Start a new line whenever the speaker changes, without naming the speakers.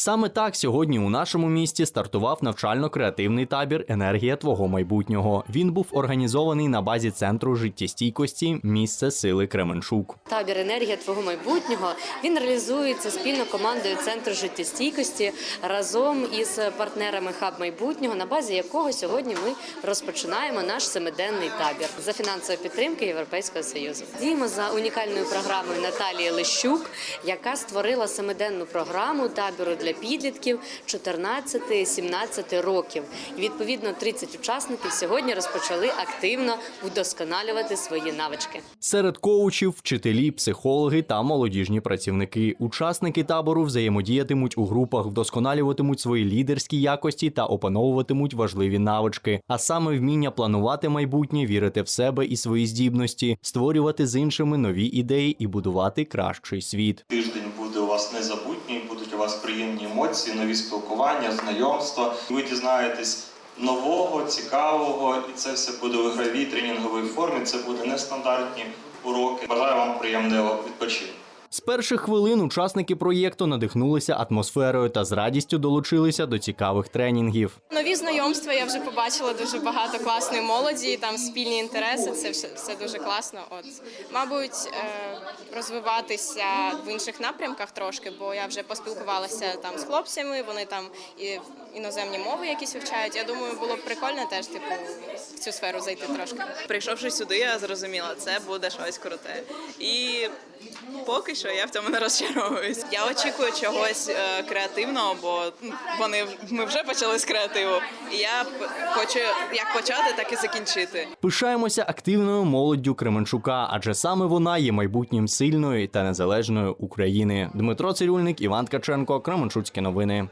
Саме так сьогодні у нашому місті стартував навчально-креативний табір Енергія твого майбутнього. Він був організований на базі центру життєстійкості місце сили Кременчук.
Табір енергія твого майбутнього він реалізується спільно командою центру життєстійкості разом із партнерами хаб майбутнього, на базі якого сьогодні ми розпочинаємо наш семиденний табір за фінансової підтримки Європейського союзу. Діємо за унікальною програмою Наталії Лещук, яка створила семиденну програму табору для підлітків 14-17 років. І відповідно 30 учасників сьогодні розпочали активно вдосконалювати свої навички.
Серед коучів, вчителі, психологи та молодіжні працівники. Учасники табору взаємодіятимуть у групах, вдосконалюватимуть свої лідерські якості та опановуватимуть важливі навички, а саме вміння планувати майбутнє, вірити в себе і свої здібності, створювати з іншими нові ідеї і будувати кращий світ.
Тиждень буде у вас незабутній, вас приємні емоції, нові спілкування, знайомства. Ви дізнаєтесь нового, цікавого, і це все буде в ігровій тренінговій формі. Це буде нестандартні уроки. Бажаю вам приємного відпочинку.
З перших хвилин учасники проєкту надихнулися атмосферою та з радістю долучилися до цікавих тренінгів.
Нові знайомства я вже побачила дуже багато класної молоді, там спільні інтереси. Це все, все дуже класно. От мабуть, е, розвиватися в інших напрямках трошки, бо я вже поспілкувалася там з хлопцями. Вони там і іноземні мови якісь вивчають. Я думаю, було б прикольно теж типу в цю сферу зайти трошки.
Прийшовши сюди, я зрозуміла, це буде щось круте. І поки що я в цьому не розчаровуюсь. Я очікую чогось е, креативного, бо вони ми вже почали з креативу. І я хочу як почати, так і закінчити.
Пишаємося активною молоддю Кременчука, адже саме вона є майбутнім сильної та незалежної України. Дмитро Цирюльник, Іван Ткаченко, Кременчуцькі новини.